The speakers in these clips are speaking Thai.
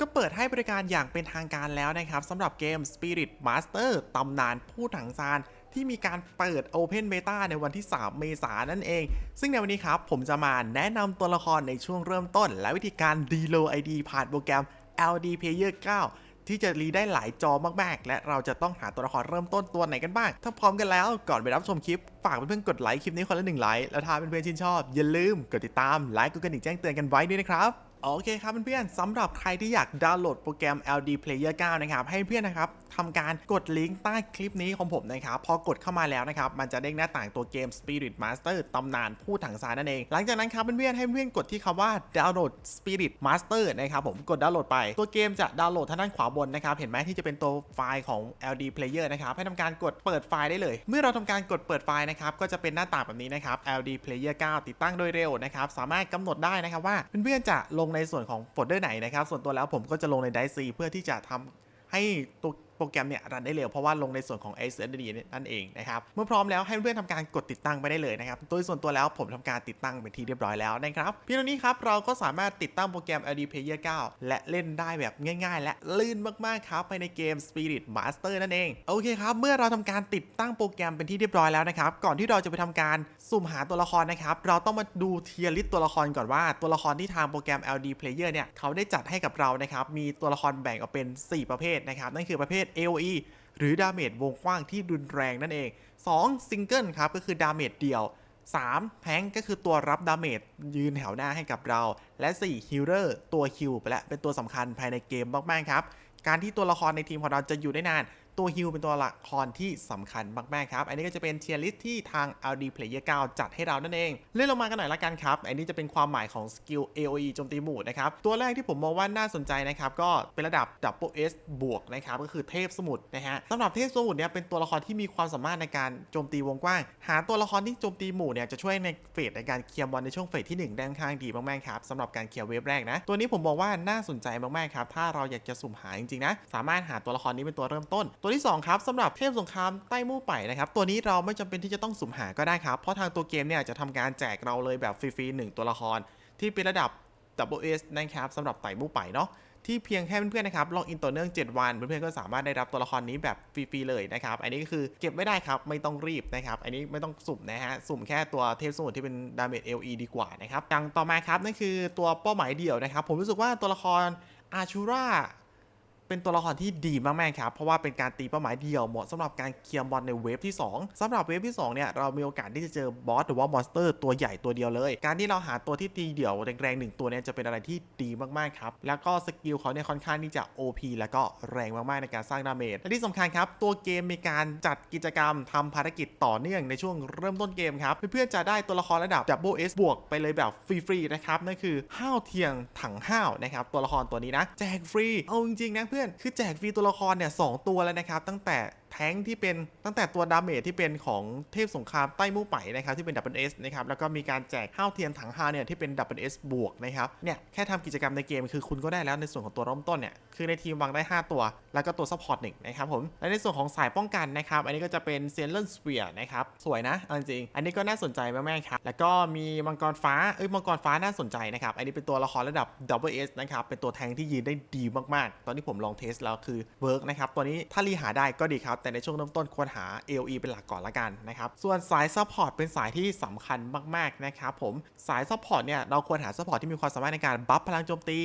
ก็เปิดให้บริการอย่างเป็นทางการแล้วนะครับสำหรับเกม Spirit Master ตำนานผู้ถังซานที่มีการเปิด Open Beta ในวันที่ 3 เมษายนนั่นเอง ซึ่งในวันนี้ครับผมจะมาแนะนำตัวละครในช่วงเริ่มต้น และวิธีการ Reload ID ผ่านโปรแกรม LD Player 9 ที่จะรีได้หลายจอมากๆ และเราจะต้องหาตัวละครเริ่มต้นตัวไหนกันบ้าง ถ้าพร้อมกันแล้วก่อนไปรับชมคลิป ฝากเพื่อนๆกดไลค์คลิปนี้คนละหนึ่งไลค์แล้วถ้าเพื่อนๆชื่นชอบอย่าลืมกดติดตามไลค์กดกระดิ่งแจ้งเตือนกันไว้ด้วยนะครับ โอเคครับเพื่อนๆสำหรับใครที่อยากดาวน์โหลดโปรแกรม LD Player 9 นะครับ ให้เพื่อนนะครับทำการกดลิงก์ใต้คลิปนี้ของผมนะครับ พอกดเข้ามาแล้วนะครับ มันจะเด้งหน้าต่างตัวเกม Spirit Master ตำนานผู้ถังซานนั่นเอง หลังจากนั้นครับเพื่อนๆให้เพื่อนกดที่คำว่าดาวน์โหลด Spirit Master นะครับผมกดดาวน์โหลดไป ตัวเกมจะดาวน์โหลดทางด้านขวาบนนะครับ เห็นไหมที่จะเป็นตัวไฟล์ของ LD Player นะครับ ให้ทำการกดเปิดไฟล์ได้เลย เมื่อเราทำการกดเปิดไฟล์นะครับ ก็จะเป็นหน้าต่างแบบนี้นะครับ LD Player 9 ติดตั้งโดยเร็วนะครับ สามารถกำหนดได้นะครับว่าเพื่อนๆจะลงในส่วนของโฟลเดอร์ไหนนะครับ ส่วนตัวแล้วผมก็จะลงใน Dice เพื่อที่จะทำให้ตัว โปรแกรมเนี่ยรันได้เร็วเพราะว่าลงในส่วนของ SSD นั่นเองนะครับ เมื่อพร้อมแล้วให้เพื่อนทำการกดติดตั้งไปได้เลยนะครับ โดยส่วนตัวแล้วผมทำการติดตั้งเป็นที่เรียบร้อยแล้วนะครับเพียงเท่านี้ครับเราก็สามารถติดตั้งโปรแกรม LD Player 9 และเล่นได้แบบง่ายๆ และลื่นมากๆครับภายในเกม Spirit Master นั่นเอง โอเคครับ เมื่อเราทำการติดตั้งโปรแกรมเป็นที่เรียบร้อยแล้วนะครับ ก่อนที่เราจะไปทำการสุ่มหาตัวละครนะครับ เราต้องมาดูเทียร์ลิสต์ตัวละครก่อนว่าตัวละครที่ทางโปรแกรม LD Player เนี่ยเขาได้จัดให้กับเรานะครับมีตัวละครแบ่งออกเป็น 4 ประเภทนะครับนั่นคือประเภท AOE หรือดาเมจวงกว้างที่รุนแรงนั่นเอง 2. ซิงเกิลครับก็คือดาเมจเดียว 3. แพงก็คือตัวรับดาเมจยืนแถวหน้าให้กับเรา และ 4. ฮิลเลอร์ตัวฮิลไปแล้วเป็นตัวสำคัญภายในเกมมากๆครับ การที่ตัวละครในทีมของเราจะอยู่ได้นาน ตัวฮิลเป็นตัวละครที่สำคัญมากๆครับ อันนี้ก็จะเป็นเทียร์ลิสที่ทาง LD Player 9 จัดให้เรานั่นเอง เลื่อนลงมากันหน่อยละกันครับ อันนี้จะเป็นความหมายของสกิล AOE โจมตีหมู่นะครับ ตัวแรกที่ผมมองว่าน่าสนใจนะครับ ก็เป็นระดับ Double S บวกนะครับ ก็คือเทพสมุทรนะฮะสำหรับเทพสมุทรเนี่ยเป็นตัวละครที่มีความสามารถในการโจมตีวงกว้าง หาตัวละครที่โจมตีหมู่เนี่ยจะช่วยในเฟสในการเคลียร์บอลในช่วงเฟสที่หนึ่งได้ค่อนข้างดีมากๆครับสำหรับการเคลียร์เวฟแรกนะตัวนี้ผมมองว่าน่าสนใจมากๆครับถ้าเราอยากจะสุ่มหาจริงๆนะสามารถหาตัวละครนี้เป็นตัวเริ่มต้นตัวที่สองครับสำหรับเทพสงครามใต้มู่ไปนะครับตัวนี้เราไม่จำเป็นที่จะต้องสุ่มหาก็ได้ครับ เพราะทางตัวเกมเนี่ยจะทำการแจกเราเลยแบบฟรีๆหนึ่งตัวละคร ที่เป็นระดับ Double S นะครับสำหรับไต่มู่ไปเนาะที่เพียงแค่เพื่อนๆนะครับลองอินต่อเนื่อง 7 วัน เพื่อนๆก็สามารถได้รับตัวละครนี้แบบฟรีๆเลยนะครับ อันนี้ก็คือเก็บไม่ได้ครับ ไม่ต้องรีบนะครับ อันนี้ไม่ต้องสุ่มนะฮะ สุ่มแค่ตัวเทพสมุทรที่เป็นดาเมจ LE ดีกว่านะครับอย่างต่อมาครับนั่นคือตัวเป้าหมายเดี่ยวนะครับ ผมรู้สึกว่าตัวละครอาชูรา เป็นตัวละครที่ดีมากๆครับ เพราะว่าเป็นการตีเป้าหมายเดียวเหมาะสำหรับการเคลียร์บอลในเวฟที่ 2สำหรับเวฟที่2เนี่ยเรามีโอกาสที่จะเจอบอสหรือว่ามอนสเตอร์ตัวใหญ่ตัวเดียวเลย การที่เราหาตัวที่ตีเดี่ยวแรงๆหนึ่งตัวเนี่ยจะเป็นอะไรที่ดีมากๆครับ แล้วก็สกิลเขาเนี่ยค่อนข้างที่จะ OP แล้วก็แรงมากๆในการสร้างดาเมจและที่สำคัญครับตัวเกมมีการจัดกิจกรรมทำภารกิจต่อเนื่องในช่วงเริ่มต้นเกมครับเพื่อนๆจะได้ตัวละครระดับ Double S บวกไปเลยแบบฟรีๆนะครับนั่นคือห้าวเทียงถังห้าวนะครับตัวละครตัวนี้นะแจกฟรีเอาจริงๆนะเพื่อนคือแจกฟรีตัวละครเนี่ยสองตัวแล้วนะครับ ตั้งแต่แท้งที่เป็นตั้งแต่ตัวดาเมจที่เป็นของเทพสงครามใต้มู่ไปนะครับที่เป็น Double S นะครับแล้วก็มีการแจกห้าวเทียนถังห้าเนี่ยที่เป็น Double S บวกนะครับเนี่ยแค่ทำกิจกรรมในเกมคือคุณก็ได้แล้วในส่วนของตัวเริ่มต้นเนี่ยคือในทีมวางได้ 5 ตัว แล้วก็ตัวซัพพอร์ตหนึ่งนะครับผมและในส่วนของสายป้องกันนะครับอันนี้ก็จะเป็นเซนเลนสเปียร์นะครับสวยนะจริงอันนี้ก็น่าสนใจมากๆครับแล้วก็มีมังกรฟ้าเอ้ยมังกรฟ้าน่าสนใจนะครับอันนี้เป็นตัวละครระดับ Double S นะครับเป็นตัวแทงที่ยืนได้ดีมากๆ ตอนที่ผมลองเทสแล้วคือเวิร์กนะครับตัวนี้ถ้ารีหาได้ก็ดีครับแต่ในช่วงเริ่มต้นควรหา AOE เป็นหลักก่อนละกันนะครับ ส่วนสายซัพพอร์ตเป็นสายที่สำคัญมาก ๆ นะครับผม สายซัพพอร์ตเนี่ยเราควรหาซัพพอร์ตที่มีความสามารถในการบัฟพลังโจมตี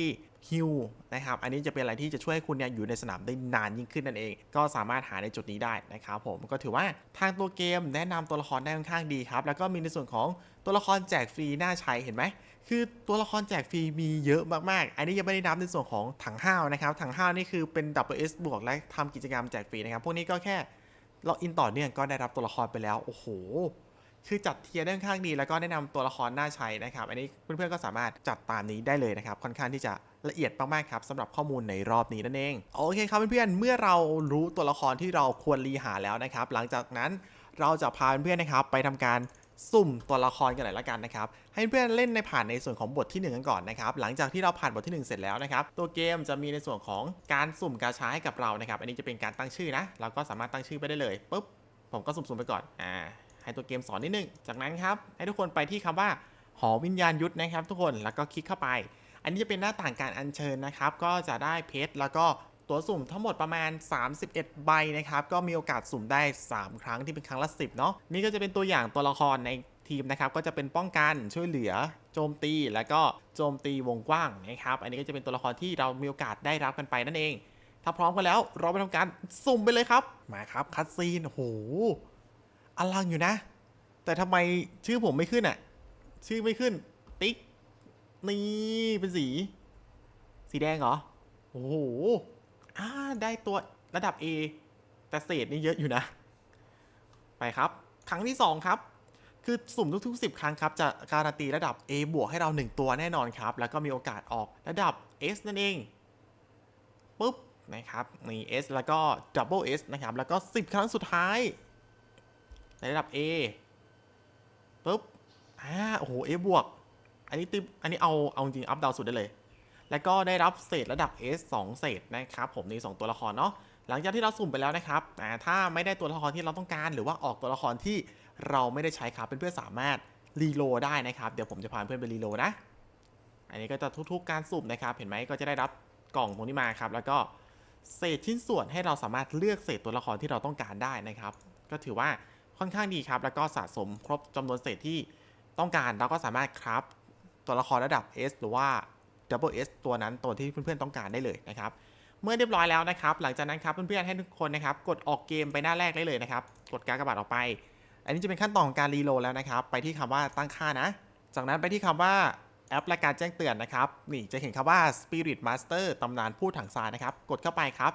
ฮิลนะครับ อันนี้จะเป็นอะไรที่จะช่วยให้คุณเนี่ยอยู่ในสนามได้นานยิ่งขึ้นนั่นเอง ก็สามารถหาในจุดนี้ได้นะครับผม ก็ถือว่าทางตัวเกมแนะนำตัวละครได้ค่อนข้างดีครับ แล้วก็มีในส่วนของตัวละครแจกฟรีน่าใช้เห็นไหม คือตัวละครแจกฟรีมีเยอะมากๆ อันนี้ยังไม่ได้นับในส่วนของถังห้าวนะครับ ถังห้าวนี่คือเป็น D S บวกและทำกิจกรรมแจกฟรีนะครับ พวกนี้ก็แค่เราอินต่อเนื่องก็ได้รับตัวละครไปแล้ว โอ้โห คือจัดเทียร์ได้ค่อนข้างดี แล้วก็แนะนำตัวละครน่าใช้นะครับ อันนี้เพื่อนๆก็สามารถจัดตามนี้ได้เลยนะครับ ค่อนข้างที่จะละเอียดมากๆครับสำหรับข้อมูลในรอบนี้นั่นเอง โอเคครับเพื่อนๆ เมื่อเรารู้ตัวละครที่เราควรรีหาแล้วนะครับ หลังจากนั้นเราจะพาเพื่อนๆนะครับไปทำการ สุ่มตัวละครกันหน่อยละกันนะครับ ให้เพื่อนเล่นในผ่านในส่วนของบทที่1กันก่อนนะครับ หลังจากที่เราผ่านบทที่ 1 เสร็จแล้วนะครับ ตัวเกมจะมีในส่วนของการสุ่มกาชาให้กับเรานะครับ อันนี้จะเป็นการตั้งชื่อนะ เราก็สามารถตั้งชื่อไปได้เลยปุ๊บ ผมก็สุ่มๆไปก่อน อ่า ให้ตัวเกมสอนนิดนึง จากนั้นครับ ให้ทุกคนไปที่คำว่าหอวิญญาณยุทธนะครับ ทุกคน แล้วก็คลิกเข้าไป อันนี้จะเป็นหน้าต่างการอัญเชิญนะครับ ก็จะได้เพชรแล้วก็ ตัวสุ่มทั้งหมดประมาณ 31 ใบนะครับ ก็มีโอกาสสุ่มได้ 3 ครั้งที่เป็นครั้งละ 10 เนาะนี่ก็จะเป็นตัวอย่างตัวละครในทีมนะครับ ก็จะเป็นป้องกันช่วยเหลือโจมตี แล้วก็โจมตีวงกว้างนะครับ อันนี้ก็จะเป็นตัวละครที่เรามีโอกาสได้รับกันไปนั่นเอง ถ้าพร้อมกันแล้วเราไปทำการสุ่มไปเลยครับ มาครับคัดซีนโอ้โหอลังอยู่นะ แต่ทำไมชื่อผมไม่ขึ้นอะชื่อไม่ขึ้น ติ๊กนี่เป็นสี สีแดงเหรอ โอ้โห อ่าได้ตัวระดับ A แต่เศษนี่เยอะอยู่นะ ไปครับ ครั้งที่ 2 ครับ คือสุ่มทุกๆ 10 ครั้งครับ จะการันตีระดับ A บวกให้เรา 1 ตัวแน่นอนครับ แล้วก็มีโอกาสออกระดับ S นั่นเองปุ๊บนะครับนี่ S แล้วก็ Double S นะครับ แล้วก็ 10 ครั้งสุดท้าย ในระดับ A ปุ๊บอ่าโอ้โห A บวก อันนี้ติอันนี้เอาเอาจริงอัพดาวสุดได้เลย แล้วก็ได้รับเศษระดับ S 2 เศษนะครับผมใน2ตัวละครเนาะหลังจากที่เราสุ่มไปแล้วนะครับถ้าไม่ได้ตัวละครที่เราต้องการ หรือว่าออกตัวละครที่เราไม่ได้ใช้ครับเพื่อนๆสามารถรีโหลดได้นะครับ เดี๋ยวผมจะพาเพื่อนไปรีโหลดนะ อันนี้ก็จะทุกๆการสุ่มนะครับ เห็นไหมก็จะได้รับกล่องตรงนี้มาครับ แล้วก็เศษชิ้นส่วนให้เราสามารถเลือกเศษตัวละครที่เราต้องการได้นะครับ ก็ถือว่าค่อนข้างดีครับ แล้วก็สะสมครบจำนวนเศษที่ต้องการเราก็สามารถครับตัวละครระดับ S หรือว่า Double S ตัวนั้นตัวที่เพื่อนๆต้องการได้เลยนะครับ เมื่อเรียบร้อยแล้วนะครับ หลังจากนั้นครับเพื่อนๆให้ทุกคนนะครับกดออกเกมไปหน้าแรกได้เลยนะครับ กดการกระบาดออกไป อันนี้จะเป็นขั้นตอนของการรีโหลดแล้วนะครับ ไปที่คำว่าตั้งค่านะ จากนั้นไปที่คำว่าแอปและการแจ้งเตือนนะครับ นี่จะเห็นคำว่า Spirit Master ตำนานพูดถังทรายนะครับ กดเข้าไปครับ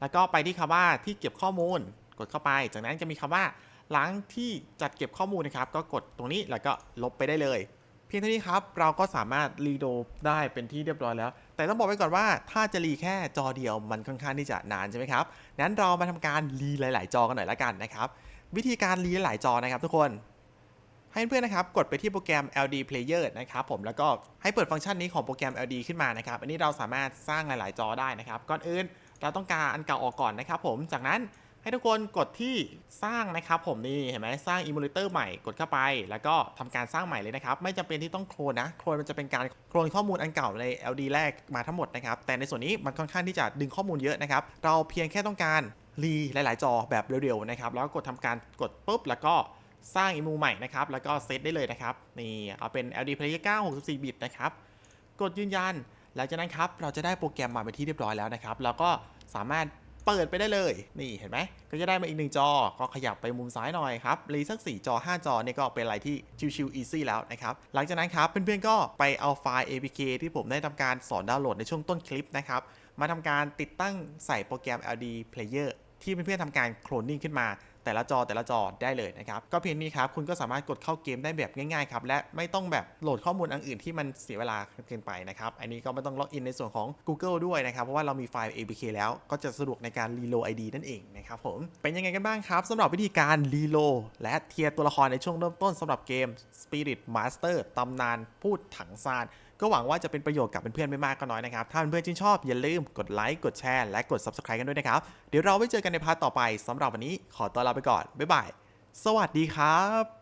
แล้วก็ไปที่คำว่าที่เก็บข้อมูล กดเข้าไป จากนั้นจะมีคำว่าหลังที่จัดเก็บข้อมูลนะครับ ก็กดตรงนี้แล้วก็ลบไปได้เลย เพียงเท่านี้ครับ เราก็สามารถรีโดได้เป็นที่เรียบร้อยแล้ว แต่ต้องบอกไว้ก่อนว่าถ้าจะรีแค่จอเดียวมันค่อนข้างที่จะนานใช่ไหมครับนั้นเรามาทำการรีหลาย ๆ จอกันหน่อยละกันนะครับวิธีการรีหลายจอนะครับทุกคนให้เพื่อนนะครับกดไปที่โปรแกรม LD Player นะครับผมแล้วก็ให้เปิดฟังก์ชันนี้ของโปรแกรม LD ขึ้นมานะครับอันนี้เราสามารถสร้างหลาย ๆ จอได้นะครับก่อนอื่นเราต้องการอันเก่าออกก่อนนะครับผมจากนั้น ให้ทุกคนกดที่สร้างนะครับผมนี่เห็นไหมสร้าง emulator ใหม่กดเข้าไป แล้วก็ทำการสร้างใหม่เลยนะครับไม่จำเป็นที่ต้องโคลนนะโคลนมันจะเป็นการโคลนข้อมูลอันเก่าใน LD แรกมาทั้งหมดนะครับแต่ในส่วนนี้มันค่อนข้างที่จะดึงข้อมูลเยอะนะครับเราเพียงแค่ต้องการรีหลาย ๆ จอแบบเร็ว ๆ นะครับแล้วก็กดทำการกดปุ๊บแล้วก็สร้างอีมูใหม่นะครับแล้วก็เซตได้เลยนะครับนี่เอาเป็น LD Player 9 64 บิตนะครับกดยืนยันหลังจากนั้นครับเราจะได้โปรแกรมมาเป็นที่เรียบร้อยแล้วนะครับแล้วก็สามารถ เปิดไปได้เลย นี่เห็นไหมก็จะได้มาอีกหนึ่งจอ ก็ขยับไปมุมซ้ายหน่อยครับรีสัก 4 จอ 5 จอเนี่ยก็เป็นอะไรที่ชิวๆอีซี่แล้วนะครับ หลังจากนั้นครับเพื่อนๆก็ไปเอาไฟล์ APK ที่ผมได้ทำการสอนดาวน์โหลดในช่วงต้นคลิปนะครับ มาทำการติดตั้งใส่โปรแกรม LD Player ที่เพื่อนๆทำการโคลนนิ่งขึ้นมา แต่ละจอแต่ละจอได้เลยนะครับ ก็เพียงนี้ครับคุณก็สามารถกดเข้าเกมได้แบบง่ายๆครับและไม่ต้องแบบโหลดข้อมูลอันอื่นที่มันเสียเวลาเกินไปนะครับอันนี้ก็ไม่ต้องล็อกอินในส่วนของ Google ด้วยนะครับเพราะว่าเรามีไฟล์ APK แล้วก็จะสะดวกในการรีโหลด ID นั่นเองนะครับผมเป็นยังไงกันบ้างครับสำหรับวิธีการรีโหลดและเทียร์ตัวละครในช่วงเริ่มต้นสำหรับเกม Spirit Master ตำนานพูดถังซานก็หวังว่าจะเป็นประโยชน์กับเพื่อนๆไม่มากก็น้อยนะครับ ถ้าเพื่อนๆชื่นชอบอย่าลืมกดไลค์กดแชร์และกด Subscribe กันด้วยนะครับ เดี๋ยวเราไว้เจอกันในพาร์ทต่อไปสำหรับวันนี้ขอตัวลาไปก่อนบ๊ายบายสวัสดีครับ